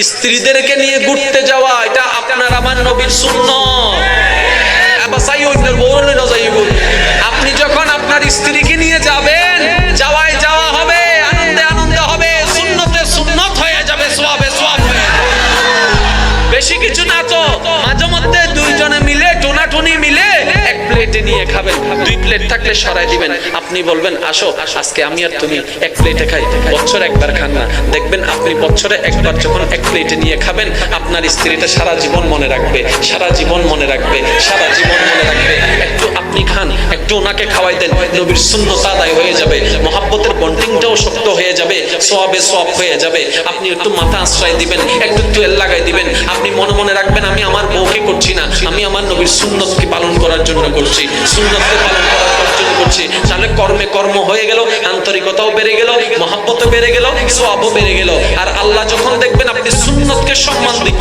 স্ত্রীদেরকে নিয়ে ঘুরতে যাওয়া, এটা আপনার আমার নবীর শূন্য আপনি যখন আপনার স্ত্রীকে নিয়ে যাবেন, যাওয়ায় যাওয়া হবে, আনন্দে আনন্দ হবে শূন্যতে শূন্যত হয়ে যাবে, সোয়াব হয়ে বেশি কিছু না তো, মাঝে মধ্যে নিয়ে খাবেন। দুই প্লেট থাকলে সরাই দিবেন। আপনি বলবেন, আসো, আজকে আমি আর তুমি এক প্লেটে খাই। বছর একবার খান না। দেখবেন আপনি বছরে একবার যখন এক প্লেটে নিয়ে খাবেন, আপনার স্ত্রীটা সারা জীবন মনে রাখবে। সারা জীবন মনে রাখবে। সারা জীবন মনে রাখবে। একটু আপনি খান, একটু ওনাকে খাওয়াই দেন। নবীর শূন্যতা আদায় হয়ে যাবে। মহাব্বতের বন্ডিংটাও শক্ত হয়ে যাবে। সোয়াবে সোয়াব হয়ে যাবে। আপনি একটু মাথা আশ্রয় দিবেন, একটু তেল লাগাই দিবেন। আপনি মনে মনে রাখবেন, আমি আমার আমি আমার নবীর সুন্নতকে পালন করার জন্য করছি, সুন্নতকে পালন করার জন্য করছি। তাহলে কর্মে কর্ম হয়ে গেল, আন্তরিকতাও বেড়ে গেল, মহাব্বতও বেড়ে গেল সবও বেড়ে গেল। আর আল্লাহ যখন দেখবেন আপনি সুন্নতকে সম্মান দিচ্ছেন